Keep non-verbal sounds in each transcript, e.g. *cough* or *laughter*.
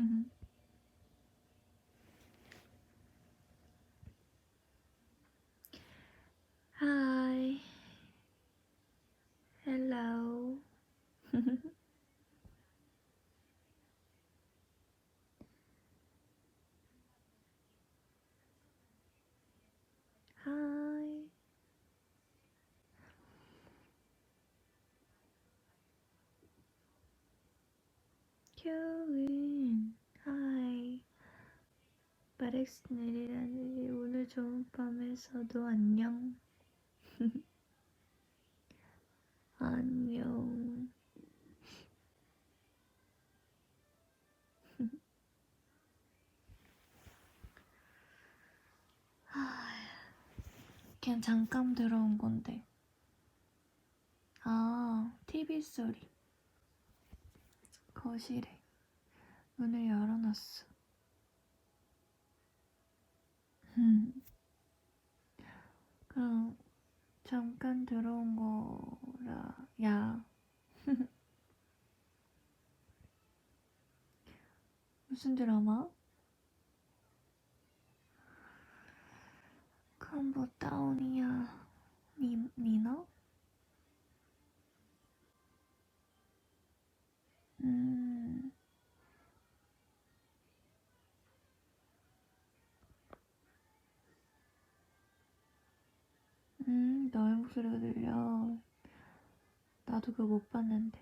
Mm-hmm. Hi. Hello. *laughs* Hi. Joey. 바렉스 내리라니 오늘 좋은 밤에서도 안녕. *laughs* 안녕. *laughs* 그냥 잠깐 들어온 건데. 아, TV 소리. 거실에. 문을 열어놨어. 음. 그냥 잠깐 들어온 거라, 야. *laughs* 무슨 드라마? 그럼 뭐 다운이야. 니, 니나? 음. 음, 너의 목소리가 들려. 나도 그거 못 봤는데.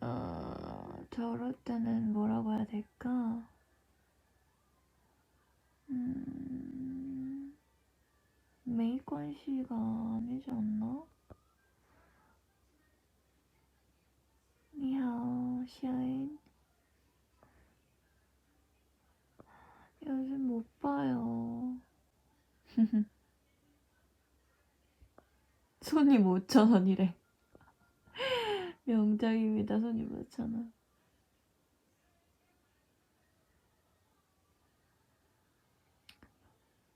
어, 저럴 때는 뭐라고 해야 될까? 음, 메이건씨가 아니지 않나? 니하오, 샤인. 요즘 못 봐요. *laughs* 손님 5천원이래. *laughs* 명작입니다, 손님 5천원.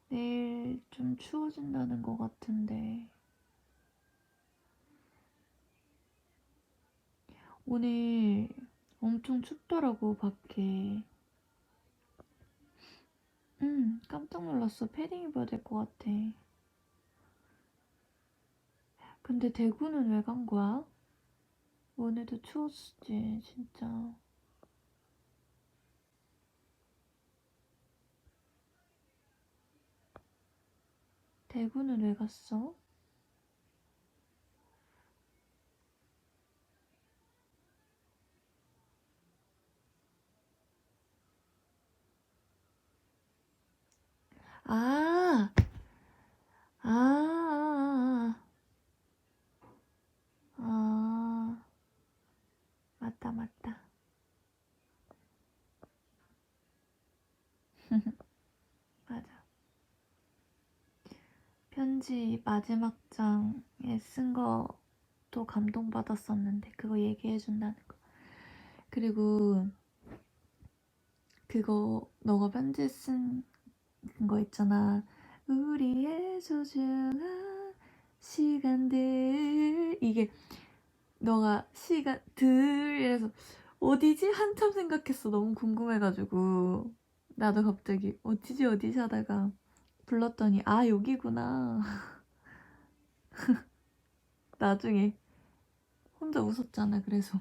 내일 좀 추워진다는 것 같은데. 오늘 엄청 춥더라고, 밖에. 응, 깜짝 놀랐어. 패딩 입어야 될 것 같아. 근데 대구는 왜 간 거야? 오늘도 추웠지, 진짜. 대구는 왜 갔어? 아, 아, 아, 아, 아, 맞다, 맞다. *laughs* 맞아. 편지 마지막 장에 쓴 거도 감동받았었는데, 그거 얘기해준다는 거. 그리고, 그거, 너가 편지 쓴 거 있잖아. 우리의 소중한 시간들. 이게, 너가 시간들, 이래서, 어디지? 한참 생각했어. 너무 궁금해가지고. 나도 갑자기, 어디지, 어디지 하다가, 불렀더니, 아, 여기구나. *laughs* 나중에, 혼자 웃었잖아, 그래서.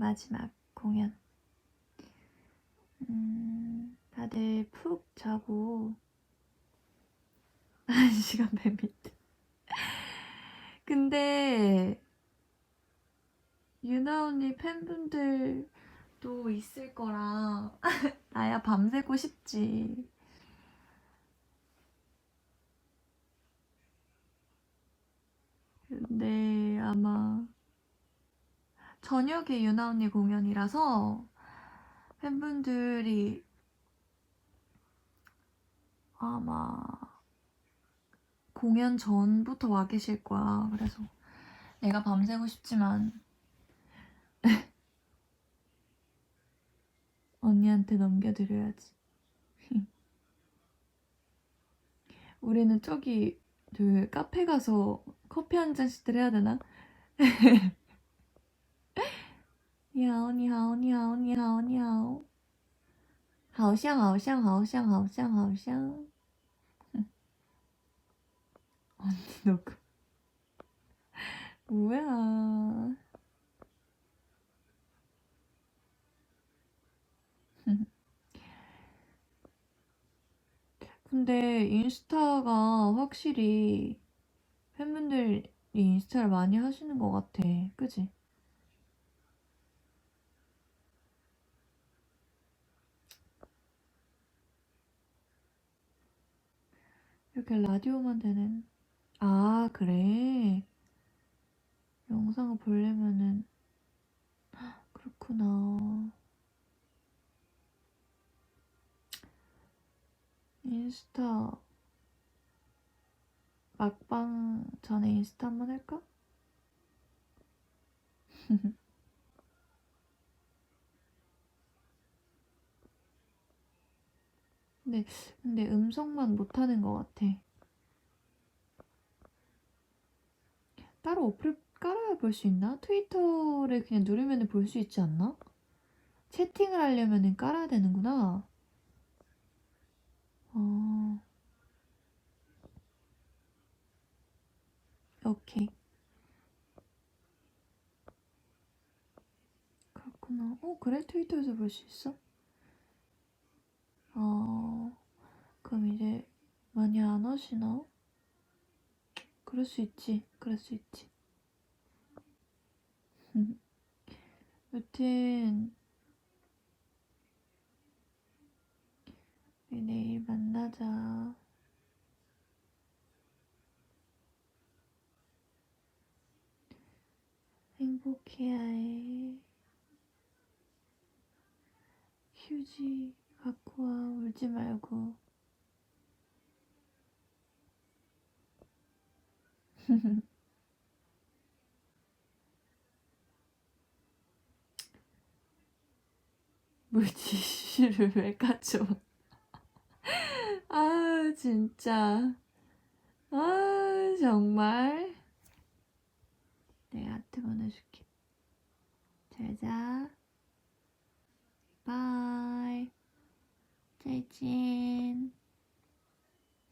마지막 공연. 음, 다들 푹 자고 *laughs* 한 시간 반 밑에. 근데 유나 언니 팬분들도 있을 거라 *laughs* 나야 밤새고 싶지. 근데 저녁에 유나 언니 공연이라서 팬분들이 아마 공연 전부터 와 계실 거야. 그래서 내가 밤새고 싶지만 *laughs* 언니한테 넘겨드려야지. *laughs* 우리는 저기 그 카페 가서 커피 한 잔씩들 해야 되나? *laughs* 你好，你好，你好，你好，你好，好像，好像，好像，好像，好像。 언니 너그 *laughs* 뭐야? 근데 인스타가 확실히 팬분들이 인스타를 많이 하시는 것 같아. 그지? 이렇게 라디오만 되는. 아, 그래. 영상을 보려면은. 헉, *gasps* 그렇구나. 인스타. 막방 전에 인스타 한번 할까? *laughs* 근데, 근데 음성만 못하는 것 같아. 따로 어플 깔아야 볼 수 있나? 트위터를 그냥 누르면 볼 수 있지 않나? 채팅을 하려면 깔아야 되는구나. 어. 오케이. 그렇구나. 어, 그래? 트위터에서 볼 수 있어? 어, 그럼 이제 많이 안 하시나? 그럴 수 있지. 그럴 수 있지. *laughs* 여튼, 우리 내일 만나자. 행복해야 해. 휴지 갖고 와. 울지 말고. *laughs* 물티슈를 왜 가져? *laughs* 아 진짜. 아 정말. 내가 하트 보내줄게. 잘자. 바이. 재진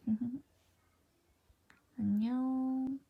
*laughs* 안녕.